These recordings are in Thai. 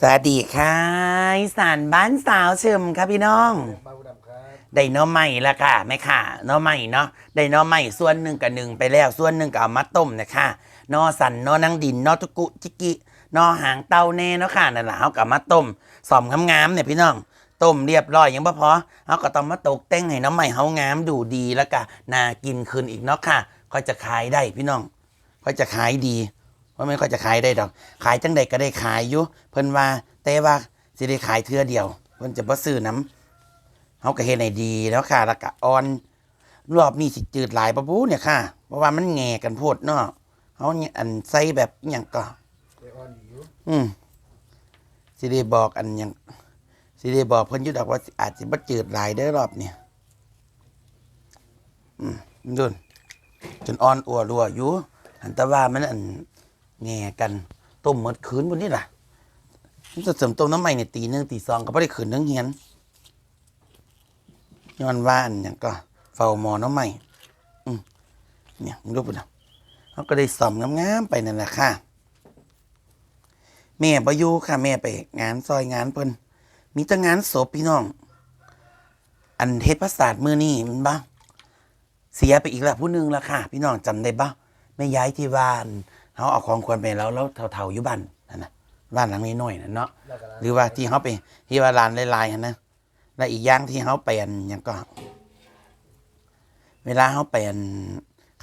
สวัสดีค่ะอีสานบ้านสาวเชิมครับพี่น้องบางดำครับได้หน้อใหม่ละค่ะแม่ค่ะหน้อใหม่เนาะได้หน้อใหม่ส่วนหนึ่งกับหนึ่งไปแล้วส่วนหนึ่งก็เอามาต้มนะคะหนอสันหนอนังดินหนอตุกุจิกิหนอหางเต้าแน่เนาะค่ะนั่นแหละเอากลับมาต้มสอมงามๆเนี่ยพี่น้องต้มเรียบร้อยยังบ่พอเอาก็ต้องมาตกแต่งให้หน้อใหม่เฮางามดูดีแล้วก็น่ากินขึ้นอีกเนาะค่ะก็จะขายได้พี่น้องก็จะขายดี ว่าไม่ค่อยจะขายได้ดอก ขายจังใดก็ได้ขายอยู่เพิ่นว่าแต่ว่าสิได้ขายเทื่อเดียวเพิ่นจะบ่ซื้อน้ำเขาก็เฮ็ดให้ดีแล้วค่ะแล้วก็อ่อน รอบนี้สิจืดหลายปะบูเนี่ยค่ะ เพราะว่ามันแง่กันโพดเนาะเขาเนี่ยอันใส่แบบอหย่างก็เดออนอยู่อืมสิได้บอกอันหยังสิได้บอกเพิ่นอยุดอกว่าอาจสิบ่จืดหลายเด้อรอบเนี่ยอืมดุนจนอ่อนอัวรัวอยู่อันแต่ว่ามันอัน แง่กันต้มหมดคืนบนนี้ล่ะมันจะเสริมต้มน้ำใหม่เนี่ยตีหนึ่งตีสองก็ไม่ได้ขืนทั้งเฮียนย้อนว่านอย่างก็เฝ้าหมอน้องใหม่อืมเนี่ยมึงรูปนเขาก็ได้ส่อมงามๆไปนั่นแหละค่ะแม่บอยู่ค่ะ แม่ไปงานซอยงานเพิ่นมีแต่งานศพพี่น้อง อันเทศประสาทมือนี่มันบ้าเสียไปอีกแล้วผู้หนึงและค่ะ พี่น้องจำได้บ้าแม่ย้ายที่บ้าน เขาเอาของควรไปแล้วแล้วเท่าๆอยู่บ้านนั่นนะบ้านหลังนี้น้อยๆนั่นเนาะแล้วก็หรือว่าที่เขาไปที่ว่าร้านลายๆหั่นนะและอีกอย่างที่เขาไปอันอย่างก็ เวลาเขาไปอัน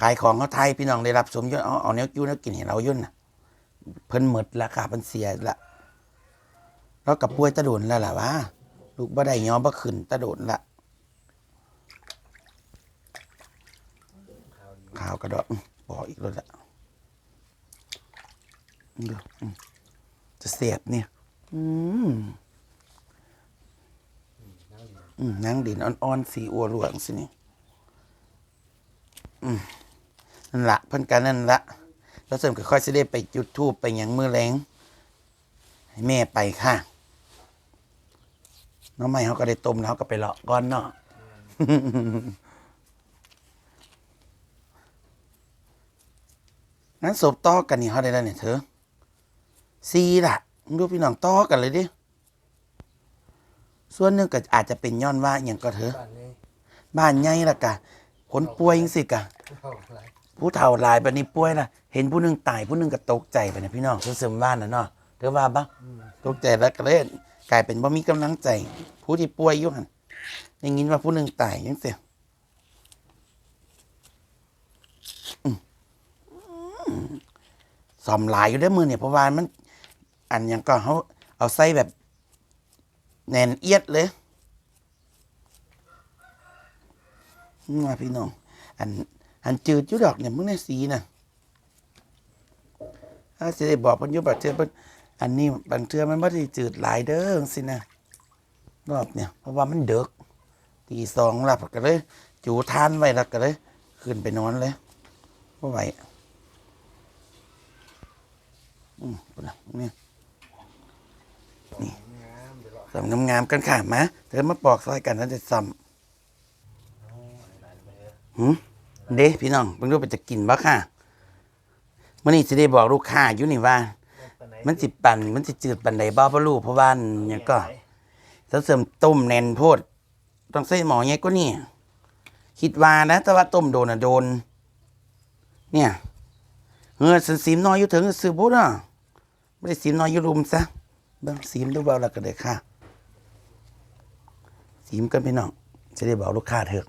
ขายของเขาไทยพี่น้องได้รับสมยศเอาเอาเนี้ยยูเนี้ยกินเห็นเรายุ่นนะเพิ่นหมดราคาเพิ่นเสียละแล้วกับป่วยตะโดนแล้วล่ะวะลูกบ่ได้ยอมบ่ขึ้นตะโดนละข่าวกระดอกอื้อบอกอีกแล้วละเจะเสียบเนี่ย อืมนางดินอ่อนๆสีอัวหลวงสินี่นั่นละเพิ่นกันนั่นละแล้วเสริมก็ค่อยสิได้ไปจุดทูบไปหยังมือแรงให้แม่ไปค่ะ น้องใหม่เขาก็ได้ต้มแล้วเขาก็ไปเลาะก้อนเนาะงั้นศพต่อกันนี่เขาได้แล้วเนี่ยเธอ ซีล่ะมึงดูพี่น้องต่อกันเลยดิ ส่วนหนึ่งก็อาจจะเป็นย้อนว่าอย่างก็เถอะบ้านนี้บ้านใหญ่ละกะคนป่วยจังสิกะเข้าอะไรผู้เฒ่าหลายปานนี้ป่วยละเห็นผู้หนึงตายผู้หนึงก็ตกใจไปนะพี่น้องซึมๆบ้านน่ะเนาะเธอว่าปะตกใจแล้วก็เลยกลายเป็นบ่มีกำลังใจ ผู้ที่ป่วยอยู่หั่นได้ยินว่าผู้หนึงตายจังซี่อืมอืมสอมหลายอยู่เด้อมือเนี่ยเพราะว่ามัน อันยังก็เขาเอาใส่แบบแน่นเอียดเลยว่าพี่น้อง อัน อันจืดอยู่ดอกเนี่ยมึงในสีนะถ้าสิได้บอกเพิ่นยู่บัดเทืออันนี้บางเทือมันบ่ได้จืดหลายเด้อจังซี่นะรอบเนี่ย เพราะว่ามันเดึกตีสองหลับก็เลย จูทานไว้แล้วก็เลย ขึ้นไปนอนเลยบ่ไหวอืมพุ่น น่ะเนี่ยงามเดี๋ยวรอสำงามๆกันค่ะมาเธอมาปอกซอยกันแล้วจะซ้ำหืมเด้พี่น้องเพิ่งรู้ไปจะกินบ่ค่ะมื่อนี้สิได้บอกลูกค้าอยู่นี่ว่า มันสิปั่นมันสิจืดปั่นใดบ้าบ่รู้เพราะว่าอันหยังก็ถ้าเสริมต้มแน่นโพด ต้องใส่หมอใหญ่ก็นี่คิดว่านะ แต่ว่าต้มโดนอะโดน เนี่ยเออสันสีมน้อยอยู่ถึงซื้อบุอะไม่ได้สีมน้อยอยู่รุมซะ เบิ่งสีมดูเบาแล้วก็ได้ค่ะ สีมกันพี่น้องจะได้บอกลูกค้าเถอะ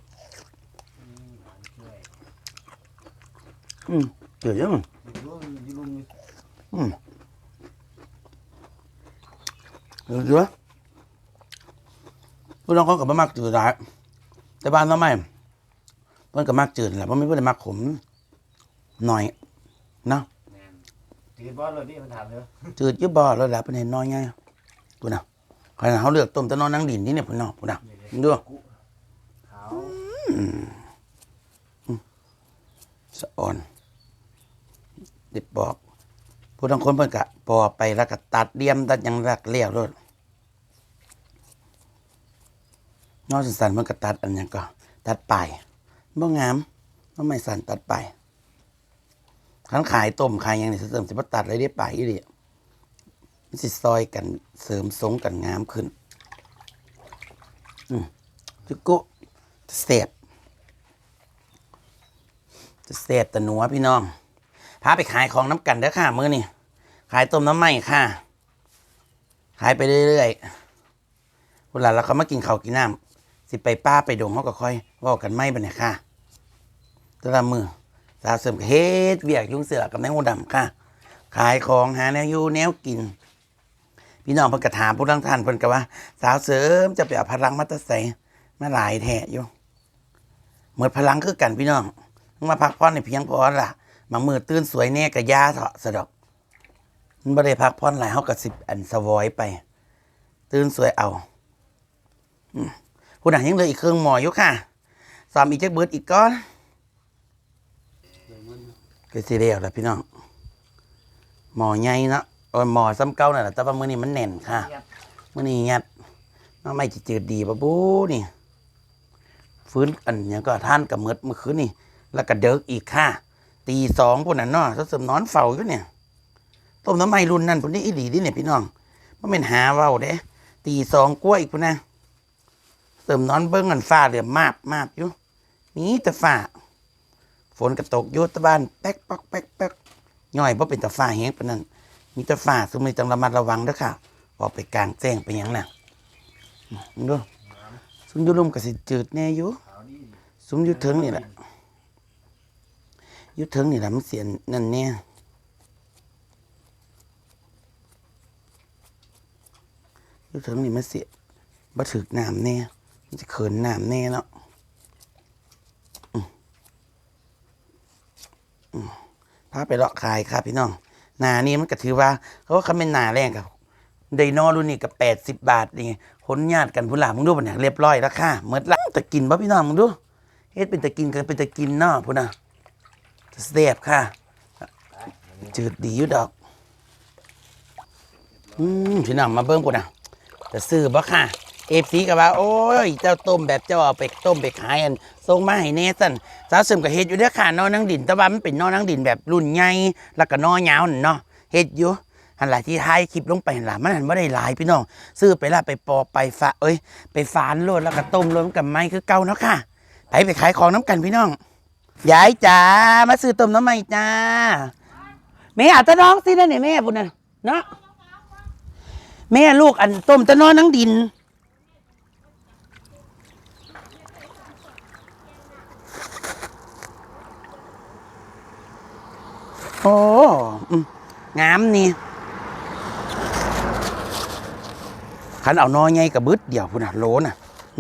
อืมเกิดยังอืมเดี๋ยวเดี๋ยวผู้น้องเขากับมักจืดหลายแต่บ้านเราไม่เพิ่อนกับมักจืดแหละเพราะไม่เพิ่อนมักขมหน่อยเนาะ จืดบอลเลยที่มันถามเลยจืดอยี่บ่อแล้วแหละเป็นเห็นน้อยไงกูน่ะขณะเขาเลือกต้มแตะนอนนั่งดินนี่เนี่ยพุ่นเนาะพุ่นน่ะมึงดูขาวสะอ่อนเด็ดบอกผู้ทั้งคนเพิ่นกะปอไปแล้วก็ตัดเดียมตัดหยังรักเลี้ยวเลยนอกสันๆมันก็ตัดอันหยังก็ ตัดปลายบ่งามบ่ไม่สันตัดป ลายคันขายต้มขายยังนี่เสริมสิบตัดเลยได้ปลาอีหลีมันสิซอยกันเสริมทรงกันงามขึ้น อืมจุกุจะเสบจะเสบแต่หนัวพี่น้องพาไปขายของน้ำกันเด้อค่ะมื้อนี่ขายต้มน้ำไหม้ค่ะ ขายไปเรื่อยๆเวลาเราเขามากินข้าวกินน้ำสิไปป้าไปดงเขาก็ค่อยว่ากันไม่บันเนี่ยค่ะแตละมือ สาวเสริมเฮ็ดเวียกยุ่งเสือกับแมงวันดำค่ะ ขายของหาแนวอยู่แนวกิน พี่น้องเพิ่นกระถามผู้ทั้งท่านเพิ่นก็ว่า สาวเสริมจะไปเอาพลังมาแตะใส่มาหลายแท้อยู่เหมือนพลังคือกันพี่น้องมาพักผ่อนในเพียงพอล่ะมามือตื่นสวยแน่กับยาเถาะสะดอกมันบ่ได้พักผ่อนหลายเฮาก็สิบอันสวอยไป ตื่นสวยเอาอืมผู้หนังยังเหลืออีกเครื่องหมออยู่ค่ะซ้อมอีกจักเบิดอีกก้อน ก็สิเรียวแล้วพี่น้องหมอใหญ่เนาะโอ้ยหมอซ้ำเก่านั่นแหละแต่ว่ามื้อนี้มันแน่นค่ะมื้อนี้ยัดน้องไม่จะจืดดีปะบูนี่ฟื้นอันเนี้ยก็ท่านกับเมือดเมื่อคืนนี่แล้วก็เดิกอีกค่ะ ตีสองพวกนั้นเนาะถ้าเสริมนอนเฝ้าอยู่เนี่ยต้มน้ำไม้รุ่นนั่นพุ่นนี่อีหลีดิเนี่ยพี่น้องมันเป็นหาเว้าเด้ตีสองกล้วยอีกพุ่นนะเสริมนอนเบิ้งกันฟ้าเหลือมาบมาบอยู่มีแต่ฟ้า ฝนกระตกยูตะบ้านแป๊กป๊อกแป๊กแป๊กย่อยเพราะเป็นต่ฟ้าแห้งปนนั้น มีต่ฟ้าสมัยต้องระมัดระวังด้อค่ะ ออกไปกลางแจ้งไปยังน่ะมึงดูซุมยุลุมก็สิจืดแน่อยู่ซุ่มยุถึงนี่แหละยุถึงนี่แหละมันเสียนนั่นแน่อยุถึงนี่มันเสียบ่ถึกน้ำแน่มันจะเขินน้ำแน่เนาะอืมอืม พาไปเลาะขายครับพี่น้องหนานี่มันก็ถือว่า เขาว่าเขาเป็นหนาแรงกับไดโนรุ่นนี้กับแปดสิบบาทนี่คนญาติกันพุ่นหลามึงดูปะเนี่ยเรียบร้อยแล้วค่ะเมื่อละตะกินป่ะพี่น้องมึงดูเฮ็ดเป็นตะกินกันเป็นตะกินเนาะพุ่นน่ะจะเสียบค่ะ จืดดีอยู่ดอก อืมพี่น้องมาเบิ่งพุ่นน่ะจะซื้อบ่ค่ะ เอฟซีก็ว่า โอ้ย เจ้าต้มแบบเจ้าเอาไปต้มไปขายอันส่งมาให้แน่สั่นสาวเสริมก็เฮ็ดอยู่เด้อค่ะนอนังดินแต่ว่ามันเป็นนอนังดินแบบรุ่นใหญ่แล้วก็นอยาวนั่นเนาะเฮ็ดอยู่หันหลายที่ท้ายคลิปลงไปหันหล่ะมันหันบ่าได้หลายพี่น้องซื้อไปละไปปอกไปฝาเอ้ย ไปฝานโลดแล้วก็ต้มรวมกับไม้คือเก่าเนาะค่ะไปไปขายของน้ำกันพี่น้องยายจ๋ามาซื้อต้มน้ำใหม่จ้าแม่อาจจะน้องสินะเนี่ยแม่พุ่นน่ะเนาะแม่ลูกอันต้มตะนอนังดิน โอ้งามนี่ขันเอาน้อยไงกับบึดเดียวพุ่นน่ะโลน่ะ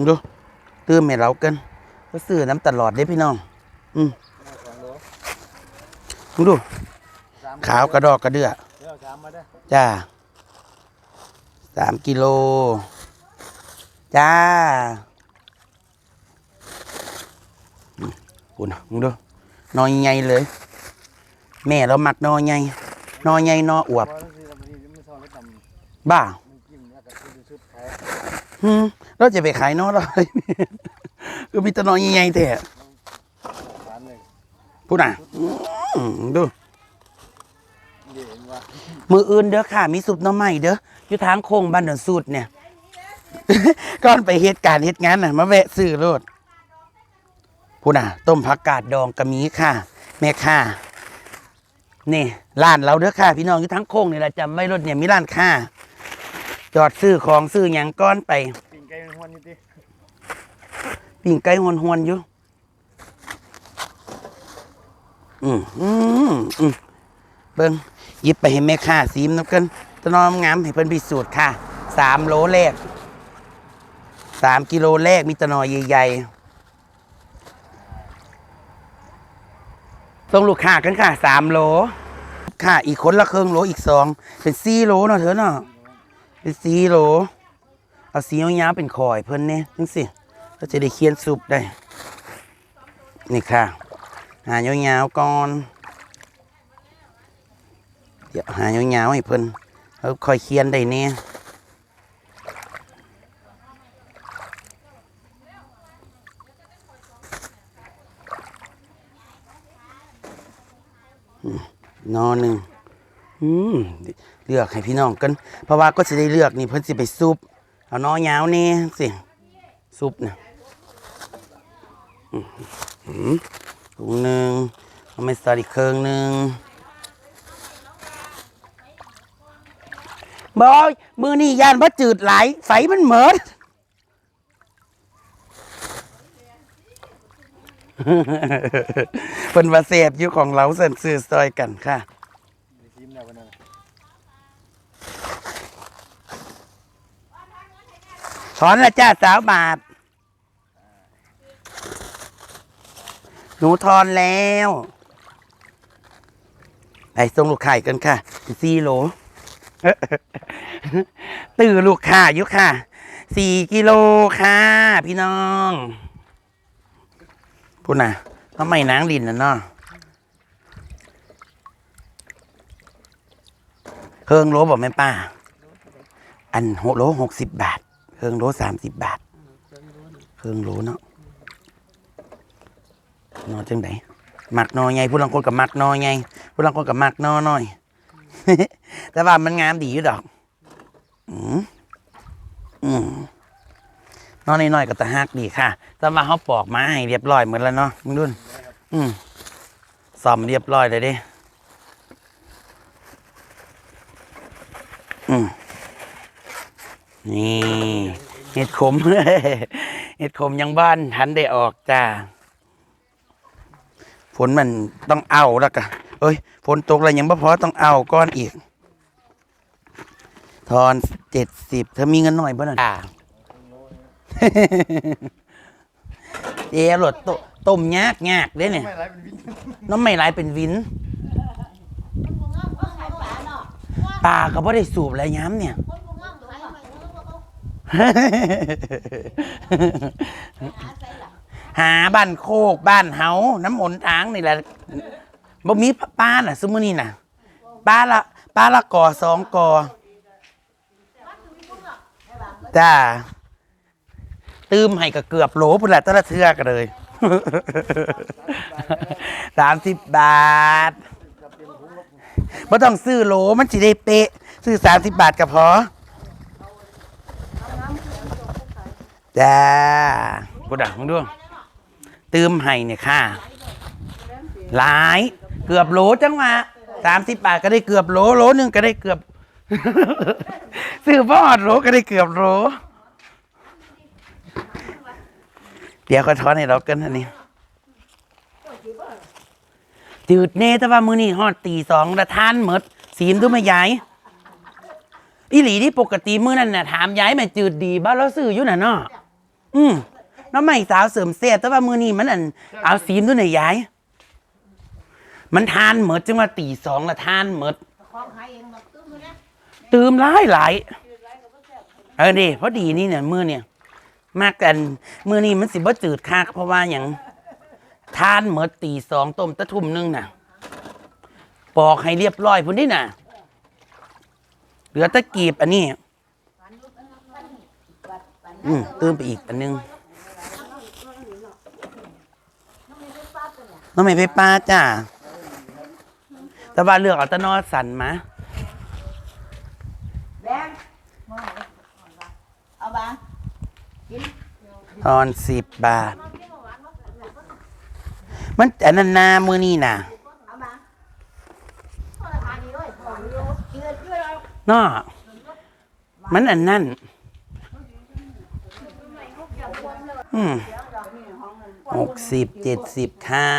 ดูตื้มให้เรากินก็ซื้อน้ำตลอดเด้พี่น้อง อืมสอดูขาวกระดอกกระเดือเดี๋ยวเอาสามมาได้อจ้าสามกิโล จ้าอืมพุ่นนะมึงดูน้อยไงเลย แม่เรามักนอไงนอไงนออวบเพราะที่เราไปที่ไม่ชอบแล้วทำบ้าแล้วก็ซื้อชุดขายอืมเราจะไปขายนอเราเลยคือมีแตะนอใหญ่ๆแต่ร้านเลยพูดน่ะดูมืออื่นเด้อค่ะ มีซุปน้ำใหม่เด้ออยู่ทางโค้งบ้านเดินสูตรเนี่ยก่อนไปเหตุการณ์เหตุงานน่ะมาแวะซื้อโลดพูดน่ะ ต้มผักกาดดองกะมีค่ะ แม่ค่ะ นี่ร้านเราเด้อค่ะ พี่น้องอยู่ทางโค้งนี่แหละจำไม่รถเนี่ยมีร้านค่ะจอดซื้อของซื้ออย่างก้อนไปปิ้งไก่เป็นหัวนี่ติปิ่งไก่หวนหวนๆอยู่อืมอืมอืมเบิ้งหยิบไปให้แม่ค้าซีมน้ำกันตะนอมงามให้เพิ่นพิสูจน์ค่ะสามโลแรกสามกิโลแรกมีตะนอใหญ่ๆ ต้องลูกค้ากันค่ะสามโลค่ะอีกคนละครึ่งโลอีกสองเป็นสี่โลเนาะเธอเนาะเป็นสี่โลเอาสียาวๆเป็นคอยเพิ่นเนี่ยจังสิเราจะได้เคียนซุปได้ นี่ค่ะ หายาวๆก่อนเดี๋ยวหายาวๆให้เพิ่นแล้วค่อยเคียนได้เนี่ย นอนหนึ่งอืมเลือกให้พี่น้องกัน เพราะว่าก็จะได้เลือกนี่เพิ่นสิไปซุปเอาน้อยาวนี่สิซุปนะถุงหนึ่งเอาไม่ใส่อีกเครื่องหนึ่งบอยมือนี่ยานพระจืดไหลายไฟมันเหมิด เป็นว่าเสพอยู่ของเราเส้นซื้อซอยกันค่ะมีทีมแล้ววันนั้นถอนละจ้าสาวบาท หนูทอนแล้วไปส่งลูกค้าอีกกันค่ะสี่โล ตื่อลูกค้าอยู่ค่ะสี่กิโลค่ะ พี่น้องพูดนะ ทำไมนางดินน่ะเนาะเครื่องโลบอกแม่ป้า อันหกโลหกสิบบาทเครื่องโลสามสิบบาทเครื่องโลเนาะนอนจังไดหมักนอไงผู้ลังคนกับหมักนอไงผู้ลังคนกับหมักนอน้อย แต่ว่ามันงามดีอยู่ดอก อืมอืม นอนน้อยๆก็ตะฮักดีค่ะแต่ว่าเขาปอกมาให้เรียบร้อยเหมดแล้วเนาะมึงดุนอืมซ่อมเรียบร้อยเลยด้อืมนี่เห็ดขมเห็ดขมยังบ้านทันได้ออกจ้าฝนมันต้องเอาแล้วกะเอ้ยฝนตกแล้วยังไม่พอต้องเอาก้อนอีก ทอนเจ็ดสิบเธอมีเงินหน่อยบ่น่ะอ่า เดี๋ยวหลดตต้มยากยากเด้เนี่ยไม่ไรเป็นวินน้ำไม่ไหลายเป็นวินปลาก็บ่ได้สูบแล้วย้ำเนี่ยหาบ้านโคกบ้านเฮาน้ำหนทางนี่แหละบ่มีป้าน่ะ ซุมื้อนี้น่ะป้าละป้าละก่อสองก่อจ้า ตืมให้ก็เกือบโหลพุ่นแหละแตละเทือกันเลย สามสิบบาทไม่ต้องซื้อโหลมันสิได้เป๊ะ ซื้อสามสิบบาทก็พอจ้ากูดักมึงด้วยตืมให้เนี่ยค่ะหลาย เกือบโหลจังหวะสามสิบบาทก็ได้เกือบโหลโหลหนึ่งก็ได้เกือบ ซื้อพอดโหลก็ได้เกือบโหล เดี๋ยวก็ทอนให้เรากันอันนี้จืดเน่แต่ว่ามือนี่ฮอดตีสองละทานหมดสีมดูไม่ย้ายอีหลีที่ปกติมือนั่นน่ะถามย้ายแม่จืดดีบ้านเราซื้ออยู่น่ะเนาะอืมน้องใหม่สาวเสริมเสียแต่ว่ามือนี่มันอันเอาสีมดูหน่อยย้าย มันทานหมดจังว่าตีสองละทานหมดตืมหลายหลายเออดิเพราะดีนี่เนี่ยมือเนี่ย มากกันมือนี้มันสิบ่จืดคักเพราะว่าอย่างทานเมื่อตีสองต้มตะทุ่มหนึงน่ะ ปอกให้เรียบร้อยพุ่นนี่น่ะ เหลือตะกีบอันนี้ อืมเติมไปอีกอันนึงน้องไม่ไปป้าจ้าแต่ว่าเลือกเอาตะนอสันมา แบงเอาบาง ทอนสิบบาท มันอันนั้นนามือนี่น่ะเนดีด้วยเจือเจือเอาะมันอันนั่นอืมหกสิบเจ็ดสิบค่ะ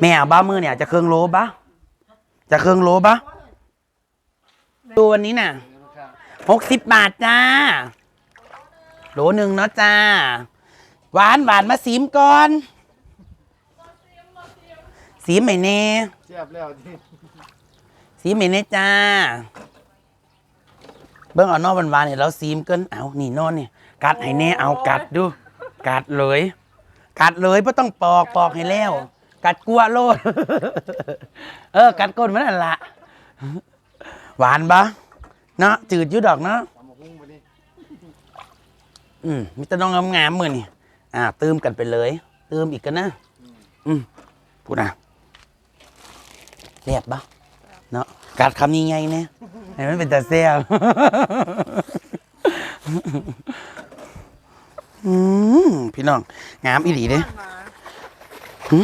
แม่เอาบ้ามือเนี่ย จะเครื่องโลบะจะเครื่องโลบะดูวันนี้น่ะหกสิบบาทจ้า โหลหนึ่งเนาะจ้า หวานหวานมาสีมก่อน สีมไหมเน่เสียบแล้วที่สีเมนเนจ้า เบิ่งเอานอกหวานๆเนี่ยเราซีมเกินเอานี่นอนเนี่ยกัดให้แน่เอากัดดู กัดเลย กัดเลยไม่ต้องปอกปอกให้แล้ว กัดกลัวโลด เออ กัดก้นมันนั่นละหวานปะเนาะจืดอยุดอกเนาะ ตำบักหุ่งไปนี่ อืมมิตรน้องงามๆมือนี่อ่าเติมกันไปเลยเติมอีกกันนะอืมพูดนะเรียบปะเนาะกัดคำนี้ไงเนี่ยให้มันเป็นตาเซียบอืมพี่น้อง งามอีหลีเด้หึ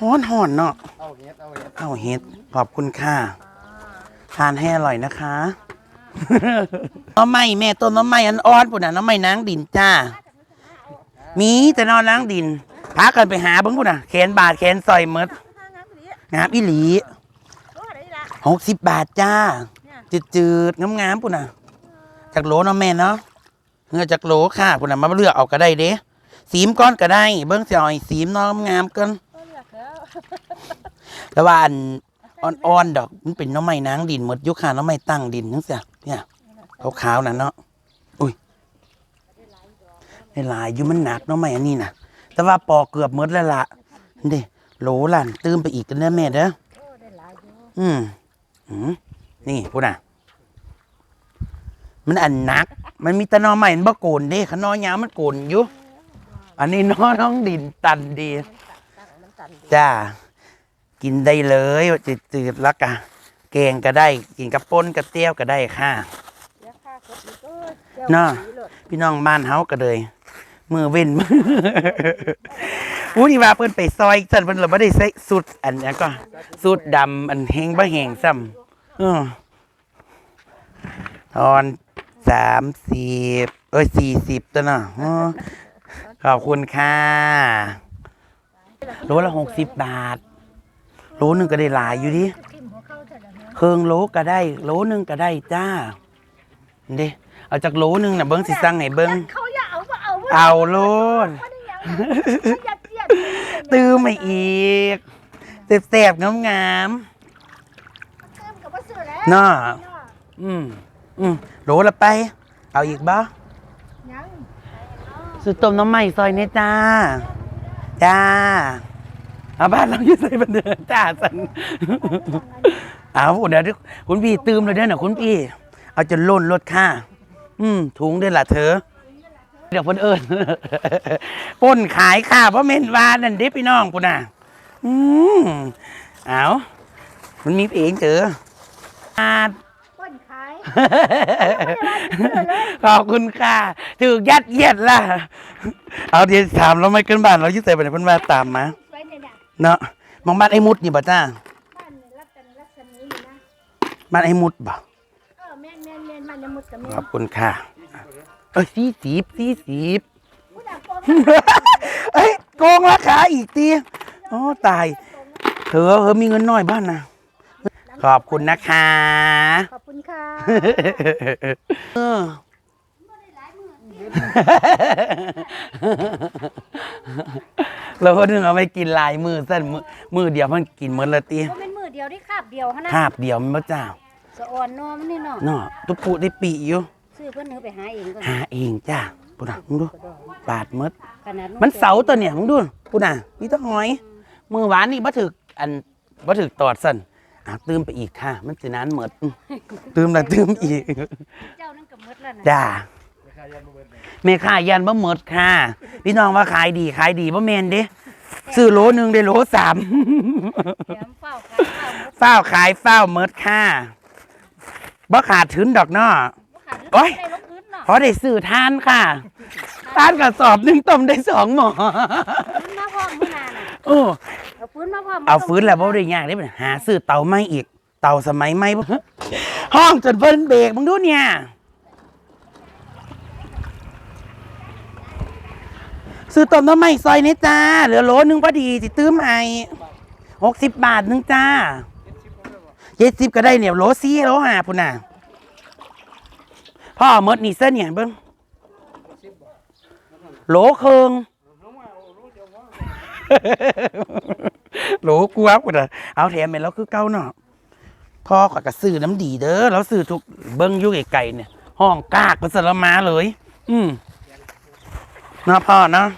ฮ้อนหอนๆเนาะเอาเฮ็ดเอาเฮ็ด เอาเฮ็ด ขอบคุณค่ะ ทานให้อร่อยนะคะ น้ำไม้แม่ต้นน้ำไม้อันอ่อนปุ่นน่ะน้ำไม้นางดินจ้า มีแต่นอนนางดินพากันไปหาเบิ่งปุ่นน่ะแขนบาทแขนซอยหมดงามอีหลีหกสิบบาทจ้า จืดจืดๆงามๆปุ่นน่ะจากโหลเนาะแม่เนาะเงือจากโหลค่ะปุ่นน่ะมาเลือกเอาก็ได้เด้สีมก้อนก็ได้ เบิ้งสิเอาให้สีมเน้องงามๆกันแต่ว่าอันอ่อนๆดอกมันเป็นหน้องไม้นางดินหมดอยุคค่ะหน้องไม้ตั้งดินนั่นสิ เนี่ยขาวๆน่ะเนาะอุ้ยได้หลายอยู่มันหนักหน้องไม้อันนี้นะแต่ว่าปอกเกือบหมดแล้วล่ะเด้โหลลั่นตื้มไปอีกกันเด้อแม่เด้ออืมอืมนี่พูดน่ะมันอันหนัก มันมีแตะนอใหม่มันบ่โกนเด้ขนอยาวมันโกนอยู่อันนี้นอน้องดินตันดีจ้ากินได้เลยจืดๆแล้วกะ แกงก็ได้กินกับป่นกับเตี้ยวก็ได้ค่ะน่าพี่น้องบ้านเฮาก็เลยมือเว้นมืออู้นี่ว่าเพิ่นไปซอยสั่นเพิ่นเราบ่ได้ใส่สุดอันนี้ก็สุดดำอันแห้งบ่แห้งซ้ำเออตอนสามสิบเอ้ยสี่สิบตัวเนาะอ๋อขอบคุณค่ะโลละหกสิบบาทโลหนึ่งก็ได้หลายอยู่ดิ เครื่องโลก็ได้ โลหนึ่งก็ได้จ้าเด้เอาจากโลหนึ่งน่ะเบิ้งสิสั่งให้เบิ้งเขาอย่าเอาว่าเอาว่าเอาโลดไม่ได้ยังเขาอย่าเจียดตื้อมาอีกแสบๆงามเติมกับว่าซื้อแล้วๆเนาะอืมอืมโหลละไป เอาอีกบ่ยังสุดต้มน้ำใหม่ซอยเนี่ยจ้า จ้าเอาบ้านเราอยู่ใส่บันเดินจ้าสัน เอาเดี๋ยวคุณพี่ตืมเลยเด้อน่ะคุณพี่ เอาจนล้นรถค่าอืมถุงเด้อล่ะเธอ เดี๋ยวเพิ่นเอิญป่นขายค่ะเพราะเมนวานั่นเด้พี่น้องปุ่นน่ะ อืมเอามันมีเองเจออาดป้นขายขอบคุณค่ะถูกยัดเยียดล่ะ เอาเดี๋ยวถามเราไม่เกินบ้านเรายึดใส่ไปไหนเพิ่นมาตามมาไว้เนี่ยนะเนาะมองบ้านไอ้มุดนี่บ่จ้าบ้านเนี่ยรัตนรัศมีนี่นะ บ้านไอ้มุดบ่เออแม่นแม่นแม่นมันจะมุดกับแม่ขอบคุณค่ะ เอ้ยสี่สิบสี่สิบ ผู้ดักโกงเอ้ยโกงราคาอีกตีโอ้ตาย เธอเธอมีเงินน้อยบ้านนะ ขอบคุณนะคะ ขอบคุณค่ะเออเราก็นึงเอาไปกินลายมือสั้นมือมือเดียวมันกินเหมือนละตี ก็เป็นมือ เดียวที่คาบเดียวฮะนะคาบเดียวมันบ่จ้าสะอ่อนนอมันนี่เนาะเนาะตุกปูได้ปีอยู่ซื้อเพื่อนเนื้อไปหาเองก็หาเองจ้าปุ่นน่ะมึงดูบาดหมดขนาดมันเสาตัวเนี่ยมึงดูปุ่นน่ะมีแตะหอย มือหวานนี่บ่ถึกอันบ่ถึกตอดสั่นอะตืมไปอีกค่ะ มันสินานหมดอื้อตืมแล้วตืมอีกเจ้านั่นกับมดแล้วนะจ้าราคายันบ่เบิดเลยแม่ค้ายันบ่หมดค่ะ พี่น้องว่าขายดีขายดีบ่แม่นเด้ ซื้อโลหนึงได้โลสามแถมเฝ้าขายเฝ้ามดเฝ้าวขายเฝ้าวหมดค่ะบ่ขาดทุนดอกเนาะบ่ขาดโอ๊ยได้ลบพื้นเนาะเพราะได้ซื้อทานค่ะทานกระสอบหนึงต้มได้สองหม้อพื้นมาพร้อมมื้อหนาน่ะโอ้เอาฟื้นมาพร้อมเอาฟื้นแล้วบ่ได้ยากได้ปะหาซื้อเตาใหม่อีก เตาสมัยใหม่บ่ห้องจนเพิ่นเบรกมึงดูเนี่ย ซื้อต้มน้ำใหม่ซอยนี่จ้า เหลือโลนึงพอดีสิตื้มให้หกสิบบาทนึงจ้าเจ็ดสิบก็ได้เนี่ยโลสี่โลห้าพุ่นน่ะพ่อมดนี่เส้นเนี่ยเบิ้งโหลเคิงโหลกูอัพกูนะเอาแถมไปแล้วคือเก้าเนาะพ่อขอกระซื้อน้ำดีเด้อแล้วซื้อทุกเบิ้งยุ่ไก่เนี่ย ห้องกากเป็นสละมาเลย อืม นาะพ่อเนาะ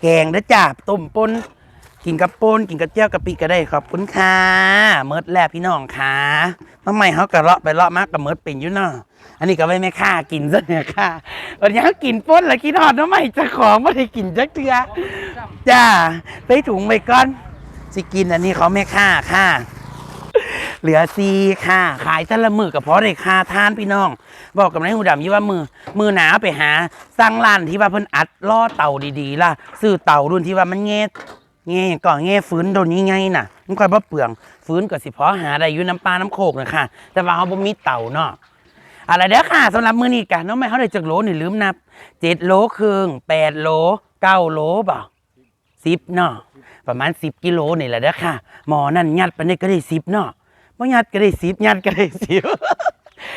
แกงเด้อจ้าต้มปนกินกับปนกินกับเจียวกับปีก็ได้ขอบคุณค่ะเมิดแล้วพี่น้องค่ะทำไมเขากระเลาะไปเลาะมากกับเมิดเป็นอยู่เนาะอันนี้ก็ไม่แม่ค่ากินซะเนี่ยค่ะวันนี้เขากินปนแล้วกินหอดน้ำใหม่จะของไม่ได้กินจักเทือจ้าใส่ถุงไปก่อนสิกินอันนี้เขาไม่ค่าค่ะ เหลือซีค่ะ ขายแต่ละมือกับเพราะได้ค่าทานพี่น้อง บอกกับนายหูดำยี่ว่ามือ มือหนาไปหาสร้างร้านที่ว่าเพิ่นอัดล่อเต่าดีๆล่ะซื้อเต่ารุ่นที่ว่ามันแง่แง่ก่อนแง่ฟื้นโดนนี้ไงน่ะมันค่อยบ่เปลืองฟื้นก็สิพอหาได้อยู่น้ำปลาน้ำโคกนะค่ะ แต่ว่าเขาบ่มีเต่าเนาะอะไรเด้อค่ะสำหรับมือนี้กันน้องไม่เขาได้จักโหลนี่ลืมนับเจ็ดโหลครึ่งแปดโหลเก้าโหลบ่สิบเนาะประมาณสิบกิโลนี่แหละเด้อค่ะ หมอนั่นยัดไปนี่ก็ได้สิบเนาะ บ่ยัดก็ได้สิบยัดก็ได้สิบ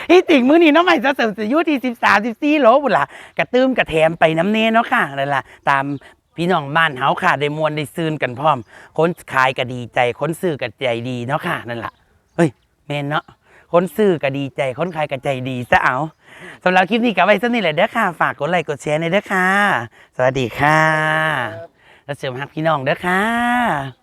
ที่ติ่งมื้อนี้น้องใหม่จะเสริมสิอยุที่สิบสามสิบสี่โลบุล่ะกระตื้มกระแถมไปน้ำเนเนาะค่ะนั่นล่ะตามพี่น้องบ้านเฮาค่ะได้มวลได้ซืนกันพร้อม คนขายก็ดีใจ คนซื้อก็ใจดีเนาะค่ะนั่นล่ะเฮ้ยแม่นเนาะคนซื้อก็ดีใจ คนขายก็ใจดีซะเอาสำหรับคลิปนี้ก็ไว้สักนี่แหละเด้อค่ะ ฝากกดไลค์กดแชร์ในเด้อค่ะ สวัสดีค่ะ แล้วเสริมฮักพี่น้องเด้อค่ะ